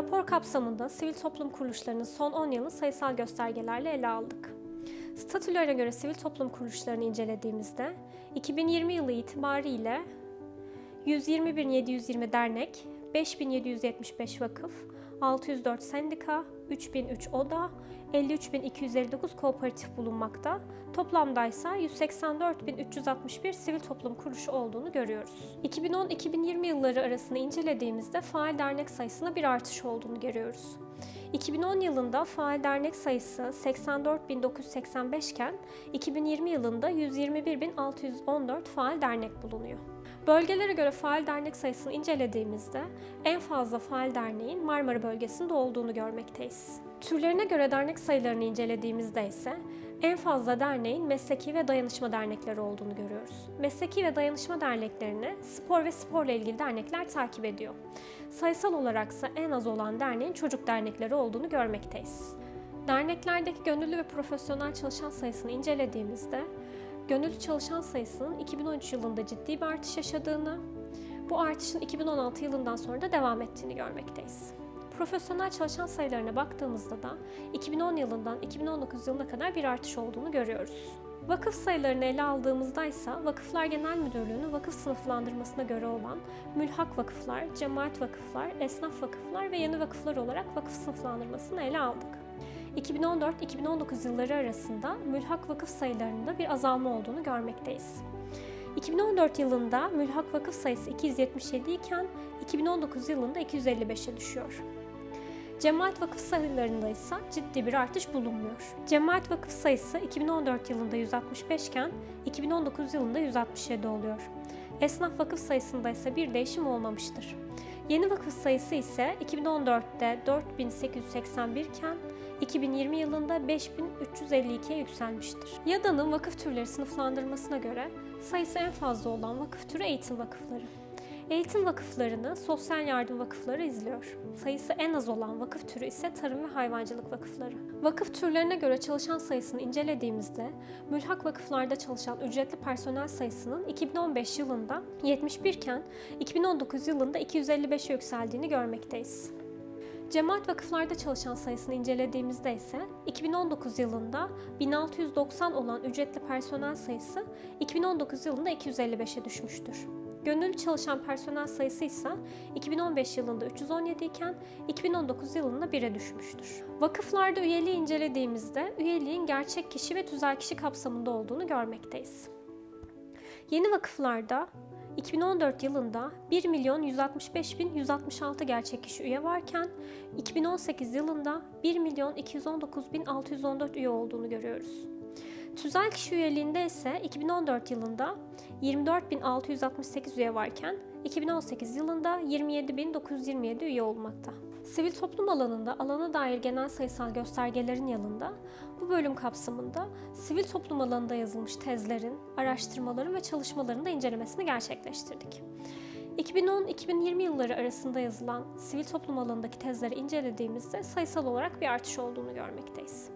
Rapor kapsamında sivil toplum kuruluşlarının son 10 yılı sayısal göstergelerle ele aldık. Statülere göre sivil toplum kuruluşlarını incelediğimizde 2020 yılı itibariyle 120.720 dernek, 5.775 vakıf, 604 sendika, 3003 oda, 53.259 kooperatif bulunmakta. Toplamda ise 184.361 sivil toplum kuruluşu olduğunu görüyoruz. 2010-2020 yılları arasında incelediğimizde faal dernek sayısında bir artış olduğunu görüyoruz. 2010 yılında faal dernek sayısı 84.985 iken 2020 yılında 121.614 faal dernek bulunuyor. Bölgelere göre faal dernek sayısını incelediğimizde en fazla faal derneğin Marmara bölgesinde olduğunu görmekteyiz. Türlerine göre dernek sayılarını incelediğimizde ise en fazla derneğin mesleki ve dayanışma dernekleri olduğunu görüyoruz. Mesleki ve dayanışma derneklerini spor ve sporla ilgili dernekler takip ediyor. Sayısal olaraksa en az olan derneğin çocuk dernekleri olduğunu görmekteyiz. Derneklerdeki gönüllü ve profesyonel çalışan sayısını incelediğimizde gönüllü çalışan sayısının 2013 yılında ciddi bir artış yaşadığını, bu artışın 2016 yılından sonra da devam ettiğini görmekteyiz. Profesyonel çalışan sayılarına baktığımızda da 2010 yılından 2019 yılına kadar bir artış olduğunu görüyoruz. Vakıf sayılarını ele aldığımızda ise Vakıflar Genel Müdürlüğü'nün vakıf sınıflandırmasına göre olan mülhak vakıflar, cemaat vakıflar, esnaf vakıflar ve yeni vakıflar olarak vakıf sınıflandırmasını ele aldık. 2014-2019 yılları arasında mülhak vakıf sayılarında bir azalma olduğunu görmekteyiz. 2014 yılında mülhak vakıf sayısı 277 iken 2019 yılında 255'e düşüyor. Cemaat vakıf sayılarında ise ciddi bir artış bulunmuyor. Cemaat vakıf sayısı 2014 yılında 165 iken 2019 yılında 167 oluyor. Esnaf vakıf sayısında ise bir değişim olmamıştır. Yeni vakıf sayısı ise 2014'te 4881 iken 2020 yılında 5352'ye yükselmiştir. YADA'nın vakıf türleri sınıflandırmasına göre sayısı en fazla olan vakıf türü eğitim vakıfları. Eğitim vakıflarını sosyal yardım vakıfları izliyor. Sayısı en az olan vakıf türü ise tarım ve hayvancılık vakıfları. Vakıf türlerine göre çalışan sayısını incelediğimizde mülhak vakıflarda çalışan ücretli personel sayısının 2015 yılında 71 iken 2019 yılında 255'e yükseldiğini görmekteyiz. Cemaat vakıflarda çalışan sayısını incelediğimizde ise 2019 yılında 1690 olan ücretli personel sayısı 2019 yılında 255'e düşmüştür. Gönüllü çalışan personel sayısı ise 2015 yılında 317 iken 2019 yılında 1'e düşmüştür. Vakıflarda üyeliği incelediğimizde üyeliğin gerçek kişi ve tüzel kişi kapsamında olduğunu görmekteyiz. Yeni vakıflarda 2014 yılında 1 milyon 165 bin 166 gerçek kişi üye varken 2018 yılında 1 milyon 219 bin 614 üye olduğunu görüyoruz. Tüzel kişi üyeliğinde ise 2014 yılında 24.668 üye varken 2018 yılında 27.927 üye olmakta. Sivil toplum alanında alana dair genel sayısal göstergelerin yanında bu bölüm kapsamında sivil toplum alanında yazılmış tezlerin, araştırmaların ve çalışmaların da incelemesini gerçekleştirdik. 2010-2020 yılları arasında yazılan sivil toplum alanındaki tezleri incelediğimizde sayısal olarak bir artış olduğunu görmekteyiz.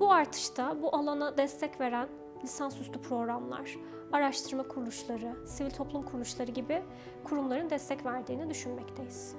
Bu artışta bu alana destek veren lisansüstü programlar, araştırma kuruluşları, sivil toplum kuruluşları gibi kurumların destek verdiğini düşünmekteyiz.